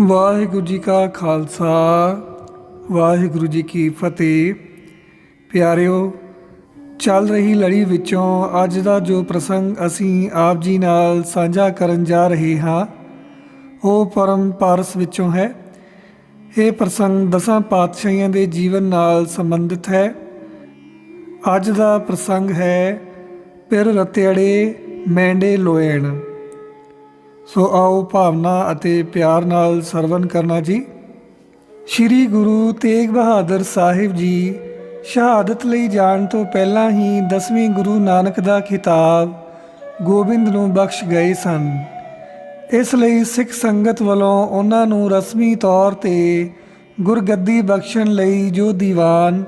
ਵਾਹਿਗੁਰੂ ਜੀ ਕਾ ਖਾਲਸਾ, ਵਾਹਿਗੁਰੂ ਜੀ ਕੀ ਫਤਿਹ। ਪਿਆਰਿਓ, ਚੱਲ ਰਹੀ ਲੜੀ ਵਿੱਚੋਂ ਅੱਜ ਦਾ ਜੋ ਪ੍ਰਸੰਗ ਅਸੀਂ ਆਪ ਜੀ ਨਾਲ ਸਾਂਝਾ ਕਰਨ ਜਾ ਰਹੇ ਹਾਂ, ਉਹ ਪਰਮ ਪਾਰਸ ਵਿੱਚੋਂ ਹੈ। ਇਹ ਪ੍ਰਸੰਗ ਦਸਾਂ ਪਾਤਸ਼ਾਹੀਆਂ ਦੇ ਜੀਵਨ ਨਾਲ ਸੰਬੰਧਿਤ ਹੈ। ਅੱਜ ਦਾ ਪ੍ਰਸੰਗ ਹੈ, ਪਿਰ ਰਤਿਆੜੇ, ਮੈਂਡੇ ਲੋਇਣ। ਸੋ ਆਓ ਭਾਵਨਾ ਅਤੇ ਪਿਆਰ ਨਾਲ ਸਰਵਨ ਕਰਨਾ ਜੀ। ਸ੍ਰੀ ਗੁਰੂ ਤੇਗ ਬਹਾਦਰ ਸਾਹਿਬ ਜੀ ਸ਼ਹਾਦਤ ਲਈ ਜਾਣ ਤੋਂ ਪਹਿਲਾਂ ਹੀ ਦਸਵੇਂ ਗੁਰੂ ਨਾਨਕ ਦਾ ਖਿਤਾਬ ਗੋਬਿੰਦ ਨੂੰ ਬਖਸ਼ ਗਏ ਸਨ। ਇਸ ਲਈ ਸਿੱਖ ਸੰਗਤ ਵੱਲੋਂ ਉਹਨਾਂ ਨੂੰ ਰਸਮੀ ਤੌਰ ਤੇ ਗੁਰਗੱਦੀ ਬਖਸ਼ਣ ਲਈ ਜੋ ਦੀਵਾਨ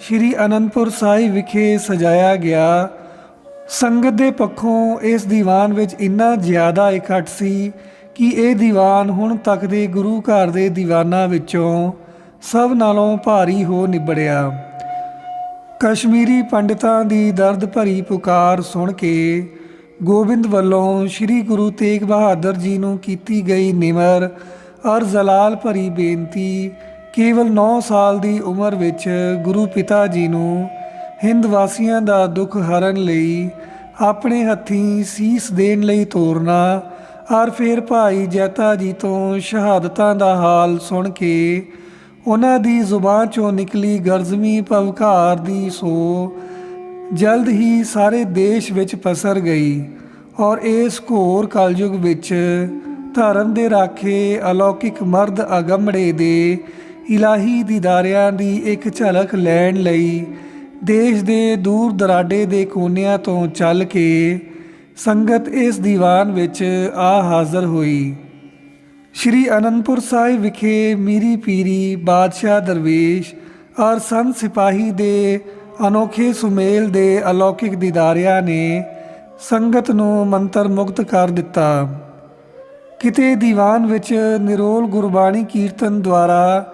ਸ੍ਰੀ ਅਨੰਦਪੁਰ ਸਾਹਿਬ ਵਿਖੇ ਸਜਾਇਆ ਗਿਆ। ਸੰਗਤ ਦੇ ਪੱਖੋਂ ਇਸ ਦੀਵਾਨ ਵਿੱਚ ਇੰਨਾ ਜ਼ਿਆਦਾ ਇਕੱਠ ਸੀ ਕਿ ਇਹ ਦੀਵਾਨ ਹੁਣ ਤੱਕ ਦੇ ਗੁਰੂ ਘਰ ਦੇ ਦੀਵਾਨਾਂ ਵਿੱਚੋਂ ਸਭ ਨਾਲੋਂ ਭਾਰੀ ਹੋ ਨਿਬੜਿਆ। ਕਸ਼ਮੀਰੀ ਪੰਡਿਤਾਂ ਦੀ ਦਰਦ ਭਰੀ ਪੁਕਾਰ ਸੁਣ ਕੇ ਗੋਬਿੰਦ ਵੱਲੋਂ ਸ੍ਰੀ ਗੁਰੂ ਤੇਗ ਬਹਾਦਰ ਜੀ ਨੂੰ ਕੀਤੀ ਗਈ ਨਿਮਰ ਔਰ ਜ਼ਲਾਲ ਭਰੀ ਬੇਨਤੀ ਕੇਵਲ 9 ਸਾਲ ਦੀ ਉਮਰ ਵਿੱਚ ਗੁਰੂ ਪਿਤਾ ਜੀ ਨੂੰ ਹਿੰਦ ਵਾਸੀਆਂ ਦਾ ਦੁੱਖ ਹਰਨ ਲਈ ਆਪਣੇ ਹੱਥੀਂ ਸੀਸ ਦੇਣ ਲਈ ਤੋਰਨਾ, ਔਰ ਫਿਰ ਭਾਈ ਜੈਤਾ ਜੀ ਤੋਂ ਸ਼ਹਾਦਤਾਂ ਦਾ ਹਾਲ ਸੁਣ ਕੇ ਉਹਨਾਂ ਦੀ ਜ਼ੁਬਾਨ ਚੋਂ ਨਿਕਲੀ ਗਰਜ਼ਮੀ ਭਵਕਾਰ ਦੀ ਸੋ ਜਲਦ ਹੀ ਸਾਰੇ ਦੇਸ਼ ਵਿੱਚ ਪਸਰ ਗਈ, ਔਰ ਇਸ ਘੋਰ ਕਲਯੁਗ ਵਿੱਚ ਧਰਮ ਦੇ ਰਾਖੇ ਅਲੌਕਿਕ ਮਰਦ ਅਗੰਮੜੇ ਦੇ ਇਲਾਹੀ ਦੀਦਾਰਿਆਂ ਦੀ ਇੱਕ ਝਲਕ ਲੈਣ ਲਈ ਦੇਸ਼ ਦੇ ਦੂਰ ਦਰਾਡੇ ਦੇ ਕੋਨਿਆਂ ਤੋਂ ਚੱਲ ਕੇ ਸੰਗਤ ਇਸ ਦੀਵਾਨ ਵਿੱਚ ਆ ਹਾਜ਼ਰ ਹੋਈ। ਸ਼੍ਰੀ ਅਨੰਦਪੁਰ ਸਾਹਿਬ ਵਿਖੇ ਮੀਰੀ ਪੀਰੀ ਬਾਦਸ਼ਾਹ ਦਰਵੇਸ਼ ਔਰ ਸੰਤ ਸਿਪਾਹੀ ਦੇ ਅਨੋਖੇ ਸੁਮੇਲ ਦੇ ਅਲੌਕਿਕ ਦੀਦਾਰਿਆਂ ਨੇ ਸੰਗਤ ਨੂੰ ਮੰਤਰ ਮੁਕਤ ਕਰ ਦਿੱਤਾ। ਕਿਤੇ ਦੀਵਾਨ ਵਿੱਚ ਨਿਰੋਲ ਗੁਰਬਾਣੀ ਕੀਰਤਨ ਦੁਆਰਾ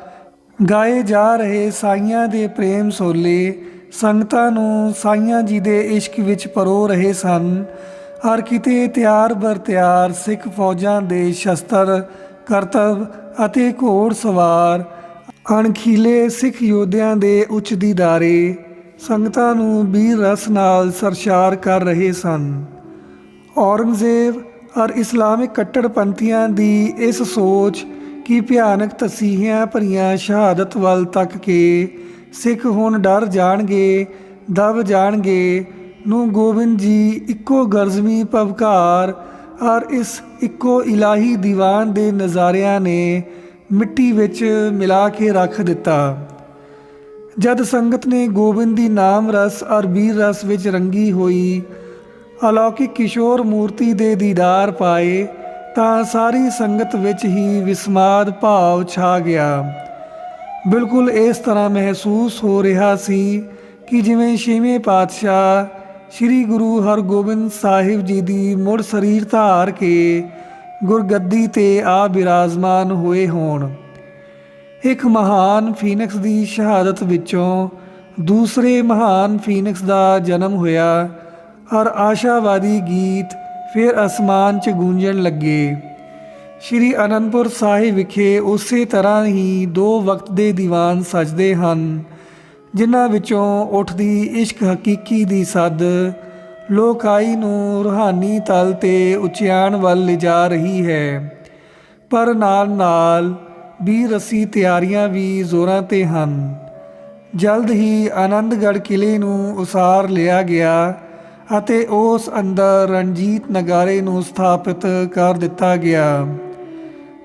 ਗਾਏ ਜਾ ਰਹੇ ਸਾਈਆਂ ਦੇ ਪ੍ਰੇਮ ਸੋਲੇ ਸੰਗਤਾਂ ਨੂੰ ਸਾਈਆਂ ਜੀ ਦੇ ਇਸ਼ਕ ਵਿੱਚ ਪਰੋ ਰਹੇ ਸਨ। ਹਰ ਕਿਤੇ ਤਿਆਰ ਬਰ ਤਿਆਰ ਸਿੱਖ ਫੌਜਾਂ ਦੇ ਸ਼ਸਤਰ ਕਰਤਵ ਅਤੇ ਘੋੜ ਸਵਾਰ, ਅਣਖੀਲੇ ਸਿੱਖ ਯੋਧਿਆਂ ਦੇ ਉੱਚ ਦੀਦਾਰੇ ਸੰਗਤਾਂ ਨੂੰ ਵੀਰ ਰਸ ਨਾਲ ਸਰਸ਼ਾਰ ਕਰ ਰਹੇ ਸਨ। ਔਰੰਗਜ਼ੇਬ ਔਰ ਇਸਲਾਮਿਕ ਕੱਟੜਪੰਥੀਆਂ ਦੀ ਇਸ ਸੋਚ ਕਿ ਭਿਆਨਕ ਤਸੀਹਿਆਂ ਭਰੀਆਂ ਸ਼ਹਾਦਤ ਵੱਲ ਤੱਕ ਕੇ ਸਿੱਖ ਹੁਣ ਡਰ ਜਾਣਗੇ, ਦਬ ਜਾਣਗੇ। ਨੂੰ ਗੋਬਿੰਦ ਜੀ ਇੱਕੋ ਗਰਜ਼ਮੀ ਭਵਕਾਰ, ਔਰ ਇਸ ਇੱਕੋ ਇਲਾਹੀ ਦੀਵਾਨ ਦੇ ਨਜ਼ਾਰਿਆਂ ਨੇ ਮਿੱਟੀ ਵਿੱਚ ਮਿਲਾ ਕੇ ਰੱਖ ਦਿੱਤਾ। ਜਦ ਸੰਗਤ ਨੇ ਗੋਬਿੰਦ ਦੀ ਨਾਮ ਰਸ ਔਰ ਵੀਰ ਰਸ ਵਿੱਚ ਰੰਗੀ ਹੋਈ, ਅਲੌਕਿਕ ਕਿਸ਼ੋਰ ਮੂਰਤੀ ਦੇ ਦੀਦਾਰ ਪਾਏ, ਤਾਂ ਸਾਰੀ ਸੰਗਤ ਵਿੱਚ ਹੀ ਵਿਸਮਾਦ ਭਾਵ ਛਾ ਗਿਆ। ਬਿਲਕੁਲ ਇਸ ਤਰ੍ਹਾਂ ਮਹਿਸੂਸ ਹੋ ਰਿਹਾ ਸੀ ਕਿ ਜਿਵੇਂ ਛੇਵੇਂ ਪਾਤਸ਼ਾਹ ਸ੍ਰੀ ਗੁਰੂ ਹਰਗੋਬਿੰਦ ਸਾਹਿਬ ਜੀ ਦੀ ਮੁੜ ਸਰੀਰ ਧਾਰ ਕੇ ਗੁਰਗੱਦੀ ਤੇ ਆ ਬਿਰਾਜਮਾਨ ਹੋਏ ਹੋਣ। ਇੱਕ ਮਹਾਨ ਫੀਨਿਕਸ ਦੀ ਸ਼ਹਾਦਤ ਵਿੱਚੋਂ ਦੂਸਰੇ ਮਹਾਨ ਫੀਨਿਕਸ ਦਾ ਜਨਮ ਹੋਇਆ। ਔਰ ਆਸ਼ਾਵਾਦੀ ਗੀਤ ਫਿਰ ਅਸਮਾਨ 'ਚ ਗੂੰਜਣ ਲੱਗੇ। ਸ਼੍ਰੀ ਅਨੰਦਪੁਰ ਸਾਹਿਬ ਵਿਖੇ ਉਸੇ ਤਰ੍ਹਾਂ ਹੀ ਦੋ ਵਕਤ ਦੇ ਦੀਵਾਨ ਸਜਦੇ ਹਨ, ਜਿਨ੍ਹਾਂ ਵਿੱਚੋਂ ਉੱਠਦੀ ਇਸ਼ਕ ਹਕੀਕੀ ਦੀ ਸੱਦ, ਲੋਕਾਈ ਨੂੰ ਰੂਹਾਨੀ ਤਲ ਤੇ ਉਚਿਆਣ ਵੱਲ ਲਿਜਾ ਰਹੀ ਹੈ। ਪਰ ਨਾਲ ਨਾਲ ਵੀ ਰਸੀ ਤਿਆਰੀਆਂ ਵੀ ਜ਼ੋਰਾਂ ਤੇ ਹਨ। ਜਲਦ ਹੀ ਆਨੰਦਗੜ੍ਹ ਕਿਲੇ ਨੂੰ ਉਸਾਰ ਲਿਆ ਗਿਆ ਅਤੇ ਉਸ ਅੰਦਰ ਰਣਜੀਤ ਨਗਾਰੇ ਨੂੰ ਸਥਾਪਿਤ ਕਰ ਦਿੱਤਾ ਗਿਆ।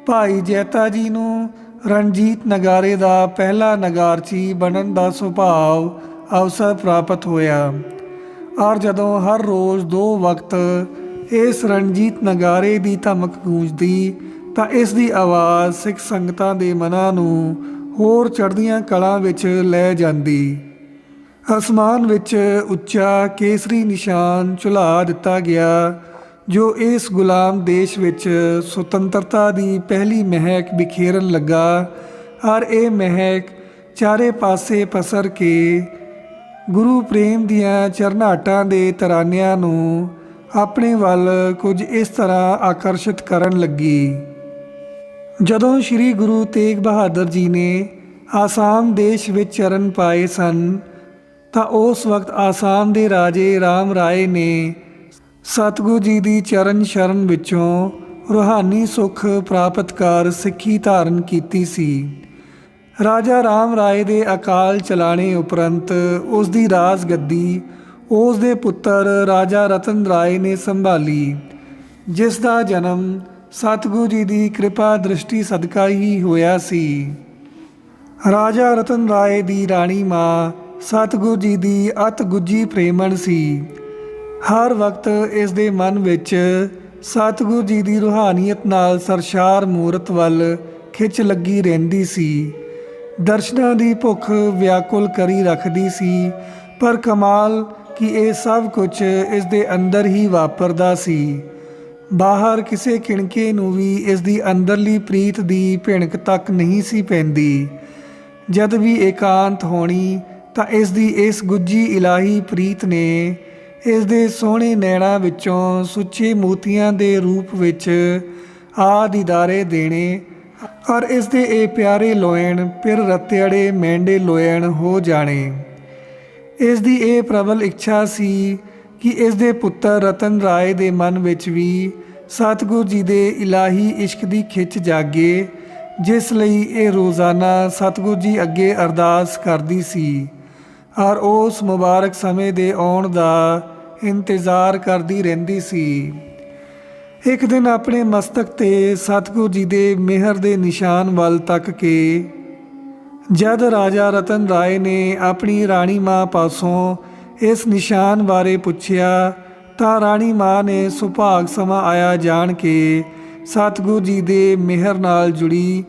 ਭਾਈ ਜੈਤਾ ਜੀ ਨੂੰ ਰਣਜੀਤ ਨਗਾਰੇ ਦਾ ਪਹਿਲਾ ਨਗਾਰਚੀ ਬਣਨ ਦਾ ਸੁਭਾਵ ਅਵਸਰ ਪ੍ਰਾਪਤ ਹੋਇਆ। ਔਰ ਜਦੋਂ ਹਰ ਰੋਜ਼ ਦੋ ਵਕਤ ਇਸ ਰਣਜੀਤ ਨਗਾਰੇ ਦੀ ਧਮਕ ਗੂੰਜਦੀ, ਤਾਂ ਇਸ ਦੀ ਆਵਾਜ਼ ਸਿੱਖ ਸੰਗਤਾਂ ਦੇ ਮਨਾਂ ਨੂੰ ਹੋਰ ਚੜ੍ਹਦੀਆਂ ਕਲਾਂ ਵਿੱਚ ਲੈ ਜਾਂਦੀ। ਅਸਮਾਨ ਵਿੱਚ ਉੱਚਾ ਕੇਸਰੀ ਨਿਸ਼ਾਨ ਝੁਲਾ ਦਿੱਤਾ ਗਿਆ। ਜੋ ਇਸ ਗੁਲਾਮ ਦੇਸ਼ ਵਿੱਚ ਸੁਤੰਤਰਤਾ ਦੀ ਪਹਿਲੀ ਮਹਿਕ ਬਿਖੇਰਨ ਲੱਗਾ ਔਰ ਇਹ ਮਹਿਕ ਚਾਰੇ ਪਾਸੇ ਪਸਰ ਕੇ ਗੁਰੂ ਪ੍ਰੇਮ ਦੀਆਂ ਚਰਨਾਟਾਂ ਦੇ ਤਰਾਨਿਆਂ ਨੂੰ ਆਪਣੇ ਵੱਲ ਕੁਝ ਇਸ ਤਰ੍ਹਾਂ ਆਕਰਸ਼ਿਤ ਕਰਨ ਲੱਗੀ। ਜਦੋਂ ਸ੍ਰੀ ਗੁਰੂ ਤੇਗ ਬਹਾਦਰ ਜੀ ਨੇ ਆਸਾਮ ਦੇਸ਼ ਵਿੱਚ ਚਰਨ ਪਾਏ ਸਨ, ਤਾਂ ਉਸ ਵਕਤ ਆਸਾਮ ਦੇ ਰਾਜੇ ਰਾਮ ਰਾਏ ਨੇ ਸਤਿਗੁਰੂ ਜੀ ਦੀ ਚਰਨ ਸ਼ਰਨ ਵਿੱਚੋਂ ਰੂਹਾਨੀ ਸੁੱਖ ਪ੍ਰਾਪਤ ਕਰ ਸਿੱਖੀ ਧਾਰਨ ਕੀਤੀ ਸੀ। ਰਾਜਾ ਰਾਮ ਰਾਏ ਦੇ ਅਕਾਲ ਚਲਾਣੇ ਉਪਰੰਤ ਉਸ ਦੀ ਰਾਜ ਗੱਦੀ ਉਸ ਦੇ ਪੁੱਤਰ ਰਾਜਾ ਰਤਨ ਰਾਏ ਨੇ ਸੰਭਾਲੀ ਜਿਸ ਦਾ ਜਨਮ ਸਤਿਗੁਰੂ ਜੀ ਦੀ ਕਿਰਪਾ ਦ੍ਰਿਸ਼ਟੀ ਸਦਕਾ ਹੀ ਹੋਇਆ ਸੀ। ਰਾਜਾ ਰਤਨ ਰਾਏ ਦੀ ਰਾਣੀ ਮਾਂ ਸਤਿਗੁਰੂ ਜੀ ਦੀ ਅਤ ਗੁੱਜੀ ਪ੍ਰੇਮਣ ਸੀ। ਹਰ ਵਕਤ ਇਸ ਦੇ ਮਨ ਵਿੱਚ ਸਤਿਗੁਰੂ ਜੀ ਦੀ ਰੂਹਾਨੀਅਤ ਨਾਲ ਸਰਸ਼ਾਰ ਮੂਰਤ ਵੱਲ ਖਿੱਚ ਲੱਗੀ ਰਹਿੰਦੀ ਸੀ। ਦਰਸ਼ਨਾਂ ਦੀ ਭੁੱਖ ਵਿਆਕੁਲ ਕਰੀ ਰੱਖਦੀ ਸੀ, ਪਰ ਕਮਾਲ ਕਿ ਇਹ ਸਭ ਕੁਝ ਇਸ ਦੇ ਅੰਦਰ ਹੀ ਵਾਪਰਦਾ ਸੀ। ਬਾਹਰ ਕਿਸੇ ਕਿਣਕੇ ਨੂੰ ਵੀ ਇਸ ਦੀ ਅੰਦਰਲੀ ਪ੍ਰੀਤ ਦੀ ਭਿਣਕ ਤੱਕ ਨਹੀਂ ਸੀ ਪੈਂਦੀ। ਜਦ ਵੀ ਏਕਾਂਤ ਹੋਣੀ ਤਾਂ ਇਸ ਦੀ ਇਸ ਗੁੱਜੀ ਇਲਾਹੀ ਪ੍ਰੀਤ ਨੇ ਇਸ ਦੇ ਸੋਹਣੇ ਨੈਣਾ ਵਿੱਚੋਂ ਸੁੱਚੇ ਮੋਤੀਆਂ ਦੇ ਰੂਪ ਵਿੱਚ ਆ ਦੀਦਾਰੇ ਦੇਣੇ ਔਰ ਇਸ ਦੇ ਇਹ ਪਿਆਰੇ ਲੋਇਣ ਫਿਰ ਰਤਿਆੜੇ ਮੈਂਡੇ ਲੋਇਣ ਹੋ ਜਾਣੇ। ਇਸ ਦੀ ਇਹ ਪ੍ਰਬਲ ਇੱਛਾ ਸੀ ਕਿ ਇਸ ਦੇ ਪੁੱਤਰ ਰਤਨ ਰਾਏ ਦੇ ਮਨ ਵਿੱਚ ਵੀ ਸਤਿਗੁਰੂ ਜੀ ਦੇ ਇਲਾਹੀ ਇਸ਼ਕ ਦੀ ਖਿੱਚ ਜਾਗੇ, ਜਿਸ ਲਈ ਇਹ ਰੋਜ਼ਾਨਾ ਸਤਿਗੁਰੂ ਜੀ ਅੱਗੇ ਅਰਦਾਸ ਕਰਦੀ ਸੀ। ਔਰ ਉਸ ਮੁਬਾਰਕ ਸਮੇਂ ਦੇ ਆਉਣ ਦਾ ਇੰਤਜ਼ਾਰ ਕਰਦੀ ਰਹਿੰਦੀ ਸੀ। ਇੱਕ ਦਿਨ ਆਪਣੇ ਮਸਤਕ ਤੇ ਸਤਿਗੁਰੂ ਜੀ ਦੇ ਮਿਹਰ ਦੇ ਨਿਸ਼ਾਨ ਵੱਲ ਤੱਕ ਕੇ ਜਦ ਰਾਜਾ ਰਤਨ ਰਾਏ ਨੇ ਆਪਣੀ ਰਾਣੀ ਮਾਂ ਪਾਸੋਂ ਇਸ ਨਿਸ਼ਾਨ ਬਾਰੇ ਪੁੱਛਿਆ, ਤਾਂ ਰਾਣੀ ਮਾਂ ਨੇ ਸੁਭਾਗ ਸਮਾਂ ਆਇਆ ਜਾਣ ਕੇ ਸਤਿਗੁਰੂ ਜੀ ਦੇ ਮਿਹਰ ਨਾਲ ਜੁੜੀ,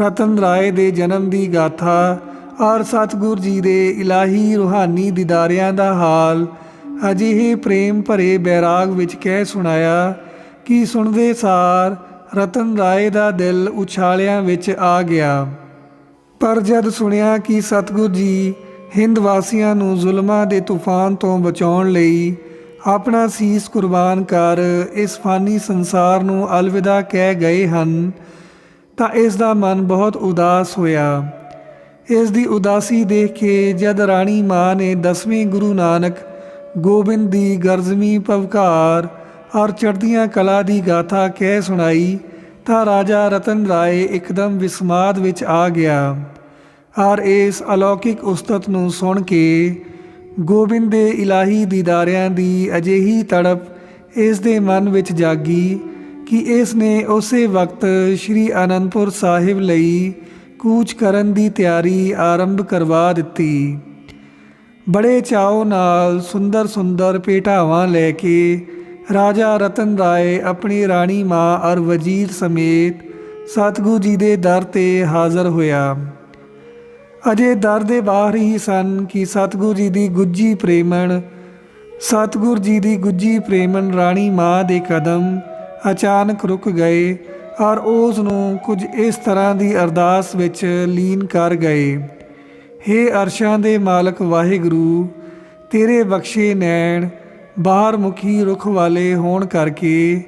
ਰਤਨ ਰਾਏ ਦੇ ਜਨਮ ਦੀ ਗਾਥਾ ਔਰ ਸਤਿਗੁਰੂ ਜੀ ਦੇ ਇਲਾਹੀ ਰੂਹਾਨੀ ਦਿਦਾਰਿਆਂ ਦਾ ਹਾਲ ਅਜਿਹੇ ਪ੍ਰੇਮ ਭਰੇ ਬੈਰਾਗ ਵਿੱਚ ਕਹਿ ਸੁਣਾਇਆ ਕਿ ਸੁਣਦੇ ਸਾਰ ਰਤਨ ਰਾਏ ਦਾ ਦਿਲ ਉਛਾਲਿਆਂ ਵਿੱਚ ਆ ਗਿਆ। ਪਰ ਜਦ ਸੁਣਿਆ ਕਿ ਸਤਿਗੁਰੂ ਜੀ ਹਿੰਦ ਵਾਸੀਆਂ ਨੂੰ ਜ਼ੁਲਮਾਂ ਦੇ ਤੂਫਾਨ ਤੋਂ ਬਚਾਉਣ ਲਈ ਆਪਣਾ ਸੀਸ ਕੁਰਬਾਨ ਕਰ ਇਸ ਫਾਨੀ ਸੰਸਾਰ ਨੂੰ ਅਲਵਿਦਾ ਕਹਿ ਗਏ ਹਨ, ਤਾਂ ਇਸ ਦਾ ਮਨ ਬਹੁਤ ਉਦਾਸ ਹੋਇਆ। ਇਸ ਦੀ ਉਦਾਸੀ ਦੇਖ ਕੇ ਜਦ ਰਾਣੀ ਮਾਂ ਨੇ ਦਸਵੇਂ ਗੁਰੂ ਨਾਨਕ ਗੋਬਿੰਦ ਦੀ ਗਰਜ਼ਮੀ ਭਵਕਾਰ ਔਰ ਚੜ੍ਹਦੀਆਂ ਕਲਾ ਦੀ ਗਾਥਾ ਕਹਿ ਸੁਣਾਈ, ਤਾਂ ਰਾਜਾ ਰਤਨ ਰਾਏ ਇੱਕਦਮ ਵਿਸਮਾਦ ਵਿੱਚ ਆ ਗਿਆ। ਔਰ ਇਸ ਅਲੌਕਿਕ ਉਸਤਤ ਨੂੰ ਸੁਣ ਕੇ ਗੋਬਿੰਦ ਦੇ ਇਲਾਹੀ ਦੀਦਾਰਿਆਂ ਦੀ ਅਜਿਹੀ ਤੜਪ ਇਸ ਦੇ ਮਨ ਵਿੱਚ ਜਾਗੀ ਕਿ ਇਸ ਨੇ ਉਸੇ ਵਕਤ ਸ੍ਰੀ ਅਨੰਦਪੁਰ ਸਾਹਿਬ ਲਈ ਕੂਚ ਕਰਨ ਦੀ ਤਿਆਰੀ ਆਰੰਭ ਕਰਵਾ ਦਿੱਤੀ। ਬੜੇ ਚਾਅ ਨਾਲ ਸੁੰਦਰ ਸੁੰਦਰ ਪੇਟਾਵਾਂ ਲੈ ਕੇ ਰਾਜਾ ਰਤਨ ਰਾਏ ਆਪਣੀ ਰਾਣੀ ਮਾਂ ਔਰ ਵਜ਼ੀਰ ਸਮੇਤ ਸਤਿਗੁਰੂ ਜੀ ਦੇ ਦਰ ਤੇ ਹਾਜ਼ਰ ਹੋਇਆ। ਅਜੇ ਦਰ ਦੇ ਬਾਹਰ ਹੀ ਸਨ ਕਿ ਸਤਿਗੁਰੂ ਜੀ ਦੀ ਗੁੱਜੀ ਪ੍ਰੇਮਣ, ਸਤਿਗੁਰੂ ਜੀ ਦੀ ਗੁੱਜੀ ਪ੍ਰੇਮਣ ਰਾਣੀ ਮਾਂ ਦੇ ਕਦਮ ਅਚਾਨਕ ਰੁਕ ਗਏ ਔਰ ਉਸ ਨੂੰ ਕੁਝ ਇਸ ਤਰ੍ਹਾਂ ਦੀ ਅਰਦਾਸ ਵਿੱਚ ਲੀਨ ਕਰ ਗਏ। ਹੇ ਅਰਸ਼ਾਂ ਦੇ ਮਾਲਕ ਵਾਹਿਗੁਰੂ, ਤੇਰੇ ਬਖਸ਼ੇ ਨੈਣ ਬਾਹਰ ਮੁਖੀ ਰੁਖ ਵਾਲੇ ਹੋਣ ਕਰਕੇ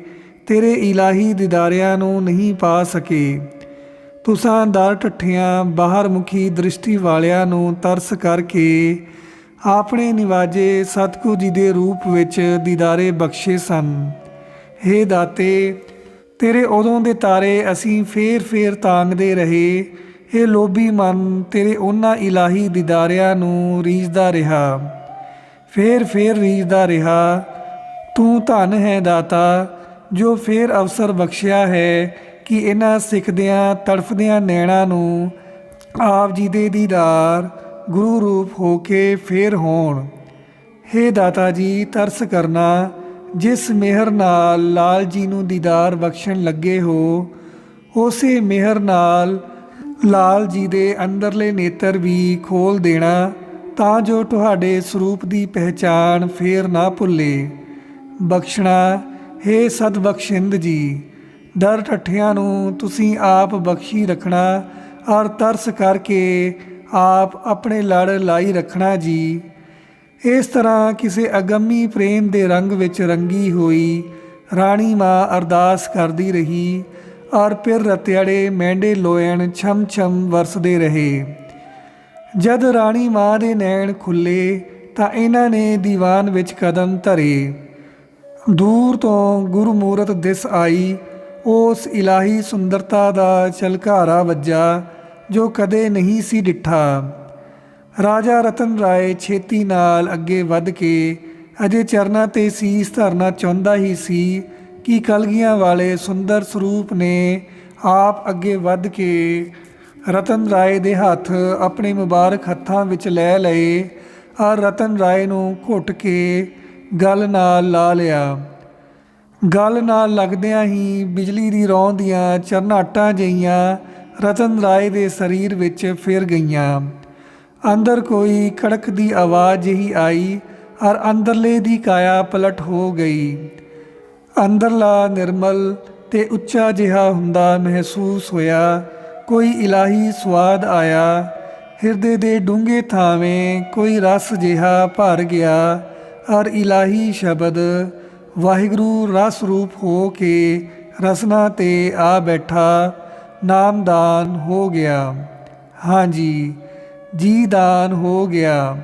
ਤੇਰੇ ਇਲਾਹੀ ਦਿਦਾਰਿਆਂ ਨੂੰ ਨਹੀਂ ਪਾ ਸਕੇ। ਤੁਸਾਂ ਦਰ ਠੱਠਿਆਂ ਬਾਹਰ ਮੁਖੀ ਦ੍ਰਿਸ਼ਟੀ ਵਾਲਿਆਂ ਨੂੰ ਤਰਸ ਕਰਕੇ ਆਪਣੇ ਨਿਵਾਜੇ ਸਤਿਗੁਰੂ ਜੀ ਦੇ ਰੂਪ ਵਿੱਚ ਦੀਦਾਰੇ ਬਖਸ਼ੇ ਸਨ। हे ਦਾਤੇ, ਤੇਰੇ ਉਦੋਂ ਦੇ ਤਾਰੇ ਅਸੀਂ ਫੇਰ ਫੇਰ ਤਾਂਗਦੇ ਰਹੇ ਇਹ ਲੋਭੀ ਮਨ ਤੇਰੇ ਉਹਨਾਂ ਇਲਾਹੀ ਦੀਦਾਰਿਆਂ ਨੂੰ ਰੀਝਦਾ ਰਿਹਾ। ਫੇਰ ਫੇਰ ਰੀਝਦਾ ਰਿਹਾ, ਤੂੰ ਧਨ ਹੈ ਦਾਤਾ, ਜੋ ਫੇਰ ਅਵਸਰ ਬਖਸ਼ਿਆ ਹੈ ਕਿ ਇਹਨਾਂ ਸਿੱਖਦਿਆਂ, ਤੜਫਦਿਆਂ ਨੈਣਾ ਨੂੰ ਆਪ ਜੀ ਦੇ ਦੀਦਾਰ, ਗੁਰੂ ਰੂਪ ਹੋ ਕੇ ਫੇਰ ਹੋਣ। ਹੇ ਦਾਤਾ ਜੀ, ਤਰਸ ਕਰਨਾ, ਜਿਸ ਮਿਹਰ ਨਾਲ ਲਾਲ ਜੀ ਨੂੰ ਦੀਦਾਰ ਬਖਸ਼ਣ ਲੱਗੇ ਹੋ, ਉਸੇ ਮਿਹਰ ਨਾਲ ਲਾਲ ਜੀ ਦੇ ਅੰਦਰਲੇ ਨੇਤਰ ਵੀ ਖੋਲ ਦੇਣਾ, ਤਾਂ ਜੋ ਤੁਹਾਡੇ ਸਰੂਪ ਦੀ ਪਹਿਚਾਣ ਫੇਰ ਨਾ ਭੁੱਲੇ। ਬਖਸ਼ਣਾ हे ਸਤਬਖਸ਼ਿੰਦ ਜੀ ਦਰ ਠੱਠਿਆਂ ਨੂੰ ਤੁਸੀਂ ਆਪ ਬਖਸ਼ੀ ਰੱਖਣਾ ਔਰ ਤਰਸ ਕਰਕੇ ਆਪ ਆਪਣੇ ਲੜ ਲਾਈ ਰੱਖਣਾ ਜੀ। ਇਸ ਤਰ੍ਹਾਂ ਕਿਸੇ ਅਗੰਮੀ ਪ੍ਰੇਮ ਦੇ ਰੰਗ ਵਿੱਚ ਰੰਗੀ ਹੋਈ ਰਾਣੀ ਮਾਂ ਅਰਦਾਸ ਕਰਦੀ ਰਹੀ ਔਰ ਪਿਰ ਰਤਿਆੜੇ ਮੈਂਡੇ ਲੋਇਣ ਛਮ ਛਮ ਵਰਸਦੇ ਰਹੇ। ਜਦ ਰਾਣੀ ਮਾਂ ਦੇ ਨੈਣ ਖੁੱਲੇ, ਤਾਂ ਇਹਨਾਂ ਨੇ ਦੀਵਾਨ ਵਿੱਚ ਕਦਮ ਧਰੇ। ਦੂਰ ਤੋਂ ਗੁਰਮੂਰਤ ਦਿਸ ਆਈ, ਉਸ ਇਲਾਹੀ ਸੁੰਦਰਤਾ ਦਾ ਚਲਕਾਰਾ ਵੱਜਾ, ਜੋ ਕਦੇ ਨਹੀਂ ਸੀ ਡਿੱਠਾ। ਰਾਜਾ ਰਤਨ ਰਾਏ ਛੇਤੀ ਨਾਲ ਅੱਗੇ ਵੱਧ ਕੇ, ਅਜੇ ਚਰਨਾਂ ਤੇ ਸੀਸ ਧਰਨਾ ਚਾਹੁੰਦਾ ਹੀ ਸੀ ਕਿ ਕਲਗੀਆਂ ਵਾਲੇ ਸੁੰਦਰ ਸਰੂਪ ਨੇ ਆਪ ਅੱਗੇ ਵੱਧ ਕੇ ਰਤਨ ਰਾਏ ਦੇ ਹੱਥ ਆਪਣੇ ਮੁਬਾਰਕ ਹੱਥਾਂ ਵਿੱਚ ਲੈ ਲਏ ਔਰ ਰਤਨ ਰਾਏ ਨੂੰ ਘੁੱਟ ਕੇ ਗਲ ਨਾਲ ਲਾ ਲਿਆ। ਗਲ ਨਾਲ ਲੱਗਦਿਆਂ ਹੀ ਬਿਜਲੀ ਦੀ ਰੌਂ ਦੀਆਂ ਚਰਨਾਟਾਂ ਜਿਹੀਆਂ ਰਤਨ ਰਾਏ ਦੇ ਸਰੀਰ ਵਿੱਚ ਫਿਰ ਗਈਆਂ। ਅੰਦਰ ਕੋਈ ਕੜਕ ਦੀ ਆਵਾਜ਼ ਹੀ ਆਈ, ਔਰ ਅੰਦਰਲੇ ਦੀ ਕਾਇਆ ਪਲਟ ਹੋ ਗਈ। ਅੰਦਰਲਾ ਨਿਰਮਲ ਤੇ ਉੱਚਾ ਜਿਹਾ ਹੁੰਦਾ ਮਹਿਸੂਸ ਹੋਇਆ। ਕੋਈ ਇਲਾਹੀ ਸਵਾਦ ਆਇਆ। ਹਿਰਦੇ ਦੇ ਡੂੰਘੇ ਥਾਵੇਂ ਕੋਈ ਰਸ ਜਿਹਾ ਭਰ ਗਿਆ। ਔਰ ਇਲਾਹੀ ਸ਼ਬਦ ਵਾਹਿਗੁਰੂ ਰਸ ਰੂਪ ਹੋ ਕੇ ਰਸਨਾ ਤੇ ਆ ਬੈਠਾ, ਨਾਮਦਾਨ ਹੋ ਗਿਆ। ਹਾਂਜੀ ਜੀ ਦਾਨ ਹੋ ਗਿਆ।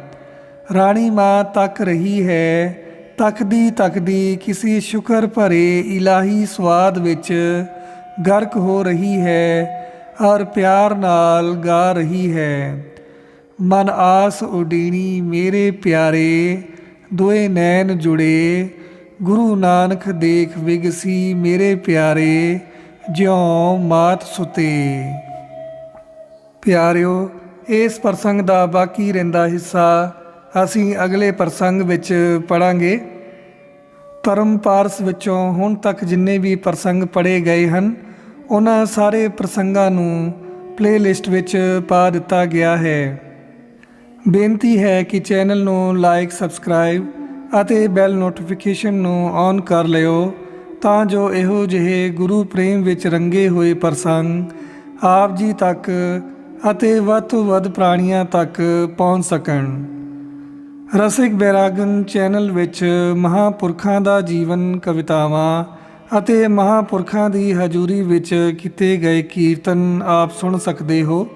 ਰਾਣੀ ਮਾਂ ਤੱਕ ਰਹੀ ਹੈ। ਤੱਕਦੀ ਤੱਕਦੀ ਕਿਸੇ ਸ਼ੁਕਰ ਭਰੇ ਇਲਾਹੀ ਸਵਾਦ ਵਿੱਚ ਗਰਕ ਹੋ ਰਹੀ ਹੈ ਔਰ ਪਿਆਰ ਨਾਲ ਗਾ ਰਹੀ ਹੈ। ਮਨ ਆਸ ਉਡੀਣੀ ਮੇਰੇ ਪਿਆਰੇ, ਦੋਏ ਨੈਣ ਜੁੜੇ। ਗੁਰੂ ਨਾਨਕ ਦੇਖ ਵਿਗਸੀ ਮੇਰੇ ਪਿਆਰੇ, ਜਿਉ ਮਾਤ ਸੁਤੇ। ਪਿਆਰਿਓ, ਇਸ ਪ੍ਰਸੰਗ ਦਾ ਬਾਕੀ ਰਹਿੰਦਾ ਹਿੱਸਾ ਅਸੀਂ ਅਗਲੇ ਪ੍ਰਸੰਗ ਵਿੱਚ ਪੜਾਂਗੇ ਧਰਮ ਪਾਰਸ ਵਿੱਚੋਂ ਹੁਣ ਤੱਕ ਜਿੰਨੇ ਵੀ ਪ੍ਰਸੰਗ ਪੜੇ ਗਏ ਹਨ, ਉਹਨਾਂ ਸਾਰੇ ਪ੍ਰਸੰਗਾਂ ਨੂੰ ਪਲੇਲਿਸਟ ਵਿੱਚ ਪਾ ਦਿੱਤਾ ਗਿਆ ਹੈ। ਬੇਨਤੀ ਹੈ ਕਿ ਚੈਨਲ ਨੂੰ ਲਾਈਕ ਸਬਸਕ੍ਰਾਈਬ ਅਤੇ ਬੈਲ ਨੋਟੀਫਿਕੇਸ਼ਨ ਨੂੰ ਔਨ ਕਰ ਲਿਓ, ਤਾਂ ਜੋ ਇਹੋ ਜਿਹੇ ਗੁਰੂ ਪ੍ਰੇਮ ਵਿੱਚ ਰੰਗੇ ਹੋਏ ਪ੍ਰਸੰਗ ਆਪ ਜੀ ਤੱਕ ਅਤੇ ਵੱਧ ਤੋਂ ਵੱਧ ਪ੍ਰਾਣੀਆਂ ਤੱਕ ਪਹੁੰਚ ਸਕਣ। ਰਸਿਕ ਬੈਰਾਗਨ ਚੈਨਲ ਵਿੱਚ ਮਹਾਪੁਰਖਾਂ ਦਾ ਜੀਵਨ ਕਵਿਤਾਵਾਂ ਅਤੇ ਮਹਾਪੁਰਖਾਂ ਦੀ ਹਜ਼ੂਰੀ ਵਿੱਚ ਕੀਤੇ ਗਏ ਕੀਰਤਨ ਆਪ ਸੁਣ ਸਕਦੇ ਹੋ।